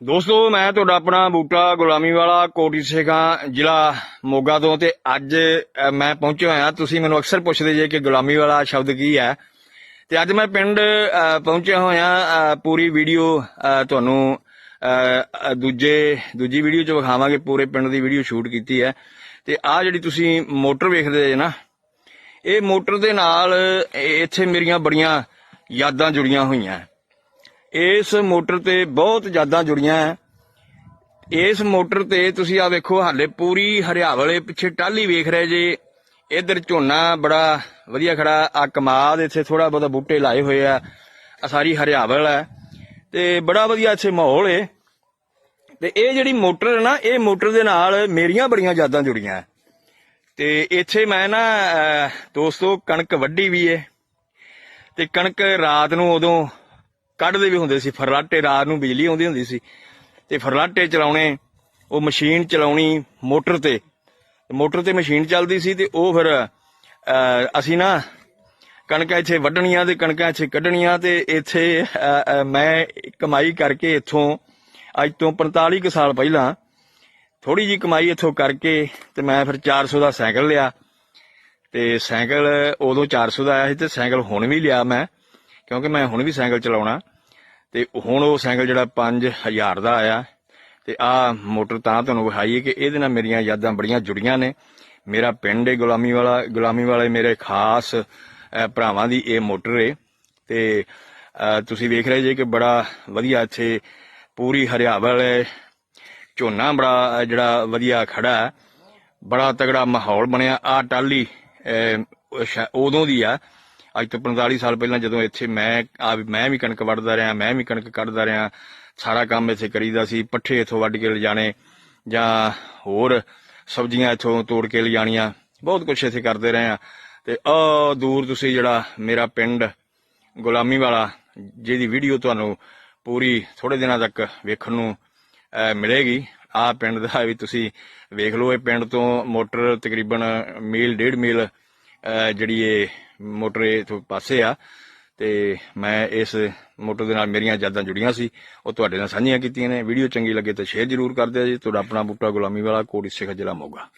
ਦੋਸਤੋ, ਮੈਂ ਤੁਹਾਡਾ ਆਪਣਾ ਬੂਟਾ ਗੁਲਾਮੀ ਵਾਲਾ ਕੋਟੀ ਸੇਖਾਂ ਜ਼ਿਲ੍ਹਾ ਮੋਗਾ ਤੋਂ ਤੇ ਅੱਜ ਮੈਂ ਪਹੁੰਚਿਆ ਹੋਇਆ। ਤੁਸੀਂ ਮੈਨੂੰ ਅਕਸਰ ਪੁੱਛਦੇ ਜੇ ਕਿ ਗੁਲਾਮੀ ਵਾਲਾ ਸ਼ਬਦ ਕੀ ਹੈ। ਤੇ ਅੱਜ ਮੈਂ ਪਿੰਡ ਪਹੁੰਚਿਆ ਹੋਇਆ ਪੂਰੀ ਵੀਡੀਓ ਤੁਹਾਨੂੰ ਦੂਜੇ, ਦੂਜੀ ਵੀਡੀਓ ਚ ਵਿਖਾਵਾਂਗੇ। ਪੂਰੇ ਪਿੰਡ ਦੀ ਵੀਡੀਓ ਸ਼ੂਟ ਕੀਤੀ ਹੈ। ਤੇ ਆਹ ਜਿਹੜੀ ਤੁਸੀਂ ਮੋਟਰ ਵੇਖਦੇ ਜੇ ਨਾ, ਇਹ ਮੋਟਰ ਦੇ ਨਾਲ ਇੱਥੇ ਮੇਰੀਆਂ ਬੜੀਆਂ ਯਾਦਾਂ ਜੁੜੀਆਂ ਹੋਈਆਂ। ਇਸ ਮੋਟਰ ਤੇ ਬਹੁਤ ਯਾਦਾਂ ਜੁੜੀਆਂ ਹੈ ਇਸ ਮੋਟਰ ਤੇ ਤੁਸੀਂ ਆ ਵੇਖੋ, ਹਾਲੇ ਪੂਰੀ ਹਰਿਆਵਲੇ ਪਿੱਛੇ ਟਾਲੀ ਵੇਖ ਰਹੇ ਜੇ। ਇਧਰ ਝੋਨਾ ਬੜਾ ਵਧੀਆ ਖੜਾ ਆ ਕਮਾਦ ਇੱਥੇ ਥੋੜਾ ਬਹੁਤਾ ਬੂਟੇ ਲਾਏ ਹੋਏ ਆ ਆ ਸਾਰੀ ਹਰਿਆਵਲ ਹੈ ਤੇ ਬੜਾ ਵਧੀਆ ਇੱਥੇ ਮਾਹੌਲ ਏ। ਤੇ ਇਹ ਜਿਹੜੀ ਮੋਟਰ ਹੈ ਨਾ, ਇਹ ਮੋਟਰ ਦੇ ਨਾਲ ਮੇਰੀਆਂ ਬੜੀਆਂ ਯਾਦਾਂ ਜੁੜੀਆਂ ਹੈ ਤੇ ਇੱਥੇ ਮੈਂ ਨਾ ਦੋਸਤੋ, ਕਣਕ ਵੱਢੀ ਵੀ ਏ। ਤੇ ਕਣਕ ਰਾਤ ਨੂੰ ਉਦੋਂ ਕੱਢਦੇ ਵੀ ਹੁੰਦੇ ਸੀ। ਫਰਲਾਟੇ ਰਾਤ ਨੂੰ ਬਿਜਲੀ ਆਉਂਦੀ ਹੁੰਦੀ ਸੀ। ਤੇ ਫਰਲਾਟੇ ਚਲਾਉਣੇ, ਉਹ ਮਸ਼ੀਨ ਚਲਾਉਣੀ ਮੋਟਰ ਤੇ। ਮੋਟਰ ਤੇ ਮਸ਼ੀਨ ਚੱਲਦੀ ਸੀ ਤੇ ਉਹ ਫਿਰ ਅਸੀਂ ਨਾ ਕਣਕਾਂ ਇੱਥੇ ਵੱਢਣੀਆਂ ਤੇ ਕਣਕਾਂ ਇੱਥੇ ਕੱਢਣੀਆਂ ਤੇ ਇੱਥੇ ਮੈਂ ਕਮਾਈ ਕਰਕੇ ਇੱਥੋਂ, ਅੱਜ ਤੋਂ 45 ਕੁ ਸਾਲ ਪਹਿਲਾਂ ਥੋੜੀ ਜੀ ਕਮਾਈ ਇੱਥੋਂ ਕਰਕੇ ਤੇ ਮੈਂ ਫਿਰ 400 ਦਾ ਸਾਈਕਲ ਲਿਆ। ਤੇ ਸਾਈਕਲ ਉਦੋਂ 400 ਦਾ ਆਇਆ ਸੀ ਤੇ ਸਾਈਕਲ ਹੁਣ ਵੀ ਲਿਆ ਮੈਂ, ਕਿਉਂਕਿ ਮੈਂ ਹੁਣ ਵੀ ਸਾਈਕਲ ਚਲਾਉਣਾ। ਤੇ ਹੁਣ ਉਹ ਸਾਈਕਲ ਜਿਹੜਾ 5000 ਦਾ ਆਇਆ ਤੇ ਆ ਮੋਟਰ ਤਾਂ ਤੁਹਾਨੂੰ ਵਿਖਾਈਏ ਕਿ ਇਹਦੇ ਨਾਲ ਮੇਰੀਆਂ ਯਾਦਾਂ ਬੜੀਆਂ ਜੁੜੀਆਂ ਨੇ। ਮੇਰਾ ਪਿੰਡ ਹੈ ਗੁਲਾਮੀ ਵਾਲਾ, ਗੁਲਾਮੀ ਵਾਲੇ ਮੇਰੇ ਖਾਸ ਭਰਾਵਾਂ ਦੀ ਇਹ ਮੋਟਰ ਹੈ ਤੇ ਤੁਸੀਂ ਵੇਖ ਰਹੇ ਜੇ ਕਿ ਬੜਾ ਵਧੀਆ ਇੱਥੇ ਪੂਰੀ ਹਰਿਆਵਲ ਹੈ ਝੋਨਾ ਬੜਾ ਜਿਹੜਾ ਵਧੀਆ ਖੜਾ ਬੜਾ ਤਗੜਾ ਮਾਹੌਲ ਬਣਿਆ। ਆ ਟਾਲੀ ਉਦੋਂ ਦੀ ਆ। ਅੱਜ ਤੋਂ 45 ਸਾਲ ਪਹਿਲਾਂ ਜਦੋਂ ਇੱਥੇ ਮੈਂ ਆ ਮੈਂ ਵੀ ਕਣਕ ਵੱਢਦਾ ਰਿਹਾ, ਮੈਂ ਵੀ ਕਣਕ ਕੱਢਦਾ ਰਿਹਾ, ਸਾਰਾ ਕੰਮ ਇੱਥੇ ਕਰੀਦਾ ਸੀ, ਪੱਠੇ ਇੱਥੋਂ ਵੱਢ ਕੇ ਲਿਜਾਣੇ, ਜਾਂ ਹੋਰ ਸਬਜ਼ੀਆਂ ਇੱਥੋਂ ਤੋੜ ਕੇ ਲਿਜਾਣੀਆਂ, ਬਹੁਤ ਕੁਝ ਇੱਥੇ ਕਰਦੇ ਰਹੇ ਆ ਤੇ ਆ ਦੂਰ ਤੁਸੀਂ ਜਿਹੜਾ ਮੇਰਾ ਪਿੰਡ ਗੁਲਾਮੀ ਵਾਲਾ, ਜਿਹਦੀ ਵੀਡੀਓ ਤੁਹਾਨੂੰ ਪੂਰੀ ਥੋੜੇ ਦਿਨਾਂ ਤੱਕ ਵੇਖਣ ਨੂੰ ਮਿਲੇਗੀ ਆ ਪਿੰਡ ਦਾ ਵੀ ਤੁਸੀਂ ਵੇਖ ਲਓ, ਇਹ ਪਿੰਡ ਤੋਂ ਮੋਟਰ ਤਕਰੀਬਨ ਮੀਲ, ਡੇਢ ਮੀਲ ਜਿਹੜੀ ਇਹ ਮੋਟਰ ਇਥੋਂ ਪਾਸੇ ਆ, ਤੇ ਮੈਂ ਇਸ ਮੋਟਰ ਦੇ ਨਾਲ ਮੇਰੀਆਂ ਯਾਦਾਂ ਜੁੜੀਆਂ ਸੀ, ਉਹ ਤੁਹਾਡੇ ਨਾਲ ਸਾਂਝੀਆਂ ਕੀਤੀਆਂ ਨੇ। ਵੀਡੀਓ ਚੰਗੀ ਲੱਗੇ ਤਾਂ ਸ਼ੇਅਰ ਜ਼ਰੂਰ ਕਰ ਦਿਓ ਜੀ। ਤੁਹਾਡਾ ਆਪਣਾ ਬੂਟਾ ਗੁਲਾਮੀ ਵਾਲਾ, ਕੋਟ ਸਿੱਖ ਜ਼ਿਲ੍ਹਾ ਮੋਗਾ।